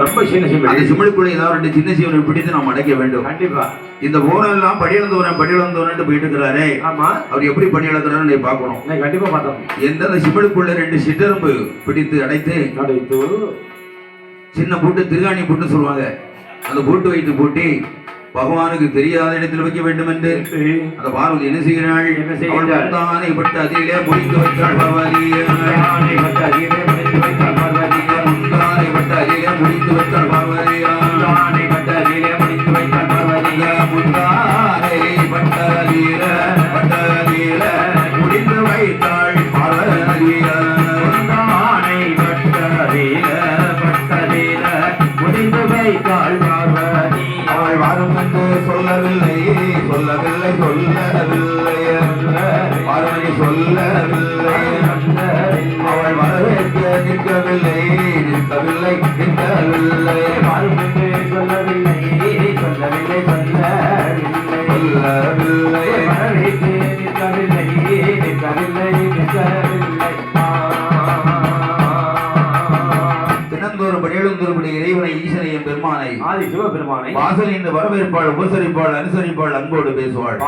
ரொம்ப சின்ன அந்த சிம்பிள் சிமிழுக்குள்ள ஏதாவது ரெண்டு சின்ன சிவனை பிடித்து நாம் அடைக்க வேண்டும். கண்டிப்பா. இந்த போனம் எல்லாம் படியிழந்தவரன் படியிழந்தவரன் போயிட்டு இருக்கிறாரே ஆமா. அவர் எப்படி படியிழக்கிறான்னு நீ பார்க்கணும். நான் கண்டிப்பா பார்த்தோம் எந்த அந்த சிமிழுக்குள்ள ரெண்டு சிற்றெரும்பு பிடித்து அடைத்து அடைத்து. சின்ன பூட்டு திருகாணி பூட்டு சொல்லுவாங்க. அந்த பூட்டு வைத்து பூட்டி பகவானுக்கு தெரியாத இடத்தில் வைக்க வேண்டும் என்று. அந்த பார்வதி என்ன செய்கிறாள்? என்ன செய்கிறாள்? முந்தானை பட்டு அதிலே வைத்தாள் சொல்லவில்லை சொல்லவில்லை சொல்லவில்லை பார்வதி சொல்லவில்லை. அவள் வரவேற்க நிற்கவில்லை. பெருமானை ஆதி சிவபெருமானை வாசல் இந்த வரவேற்பாள் உபசரிப்பாள் அனுசரிப்பாள் அன்போடு பேசுவாள்.